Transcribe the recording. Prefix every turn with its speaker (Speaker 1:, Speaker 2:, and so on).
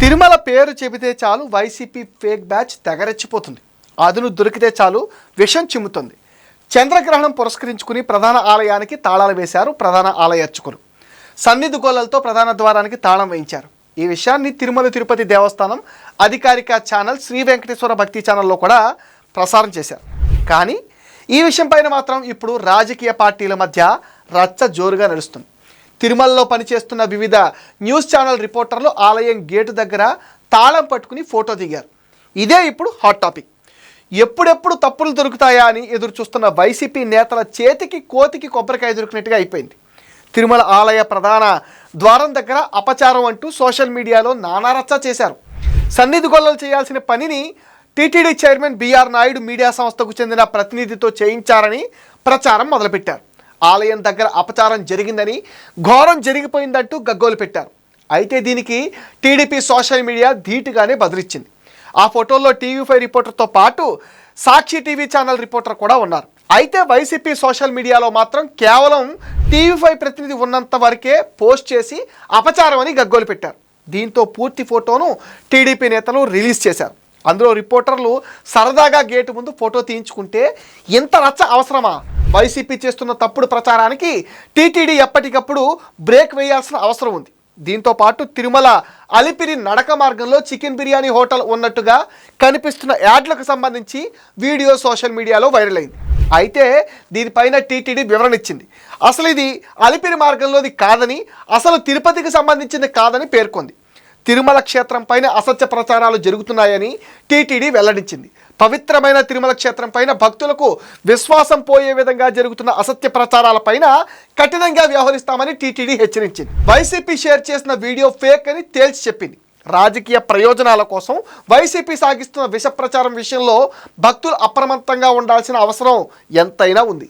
Speaker 1: తిరుమల పేరు చెబితే చాలు వైసీపీ ఫేక్ బ్యాచ్ తెగరెచ్చిపోతుంది. అదును దొరికితే చాలు విషం చిమ్ముతుంది. చంద్రగ్రహణం పురస్కరించుకుని ప్రధాన ఆలయానికి తాళాలు వేశారు ప్రధాన ఆలయ అర్చకులు. సన్నిధి గోళలతో ప్రధాన ద్వారానికి తాళం వేయించారు. ఈ విషయాన్ని తిరుమల తిరుపతి దేవస్థానం అధికారిక ఛానల్ శ్రీ వెంకటేశ్వర భక్తి ఛానల్లో కూడా ప్రసారం చేశారు. కానీ ఈ విషయంపైన మాత్రం ఇప్పుడు రాజకీయ పార్టీల మధ్య రచ్చ జోరుగా నడుస్తుంది. తిరుమలలో పనిచేస్తున్న వివిధ న్యూస్ ఛానల్ రిపోర్టర్లు ఆలయం గేటు దగ్గర తాళం పట్టుకుని ఫోటో దిగారు. ఇదే ఇప్పుడు హాట్ టాపిక్. ఎప్పుడెప్పుడు తప్పులు దొరుకుతాయా అని ఎదురు చూస్తున్న వైసీపీ నేతల చేతికి కోతికి కొబ్బరికాయ దొరికినట్టుగా అయిపోయింది. తిరుమల ఆలయ ప్రధాన ద్వారం దగ్గర అపచారం అంటూ సోషల్ మీడియాలో నానారచ్చ చేశారు. సన్నిధి గొల్లలు చేయాల్సిన పనిని TTD chairman BR Naidu media సంస్థకు చెందిన ప్రతినిధితో చేయించారని ప్రచారం మొదలుపెట్టారు. ఆలయం దగ్గర అపచారం జరిగిందని ఘోరం జరిగిపోయిందంటూ గగ్గోలు పెట్టారు. అయితే దీనికి టీడీపీ సోషల్ మీడియా ధీటుగానే బదిలిచ్చింది. ఆ ఫోటోల్లో టీవీ ఫైవ్ రిపోర్టర్తో పాటు సాక్షి టీవీ ఛానల్ రిపోర్టర్ కూడా ఉన్నారు. అయితే వైసీపీ సోషల్ మీడియాలో మాత్రం కేవలం టీవీ ఫైవ్ ప్రతినిధి ఉన్నంత వరకే పోస్ట్ చేసి అపచారం అని గగ్గోలు పెట్టారు. దీంతో పూర్తి ఫోటోను టీడీపీ నేతలు రిలీజ్ చేశారు. అందులో రిపోర్టర్లు సరదాగా గేటు ముందు ఫోటో తీయించుకుంటే ఇంత రచ్చ అవసరమా? వైసీపీ చేస్తున్న తప్పుడు ప్రచారానికి టీటీడీ ఎప్పటికప్పుడు బ్రేక్ వేయాల్సిన అవసరం ఉంది. దీంతో పాటు తిరుమల అలిపిరి నడక మార్గంలో చికెన్ బిర్యానీ హోటల్ ఉన్నట్టుగా కనిపిస్తున్న యాడ్లకు సంబంధించి వీడియో సోషల్ మీడియాలో వైరల్ అయింది. అయితే దీనిపైన టీటీడీ వివరణ ఇచ్చింది. అసలు ఇది అలిపిరి మార్గంలోది కాదని అసలు తిరుపతికి సంబంధించింది కాదని పేర్కొంది. తిరుమల క్షేత్రం పైన అసత్య ప్రచారాలు జరుగుతున్నాయని టీటీడీ వెల్లడించింది. పవిత్రమైన తిరుమల క్షేత్రం పైన భక్తులకు విశ్వాసం పోయే విధంగా జరుగుతున్న అసత్య ప్రచారాలపైన కఠినంగా వ్యవహరిస్తామని టీటీడీ హెచ్చరించింది. వైసీపీ షేర్ చేసిన వీడియో ఫేక్ అని తేల్చి చెప్పింది. రాజకీయ ప్రయోజనాల కోసం వైసీపీ సాగిస్తున్న విష ప్రచారం విషయంలో భక్తులు అప్రమత్తంగా ఉండాల్సిన అవసరం ఎంతైనా ఉంది.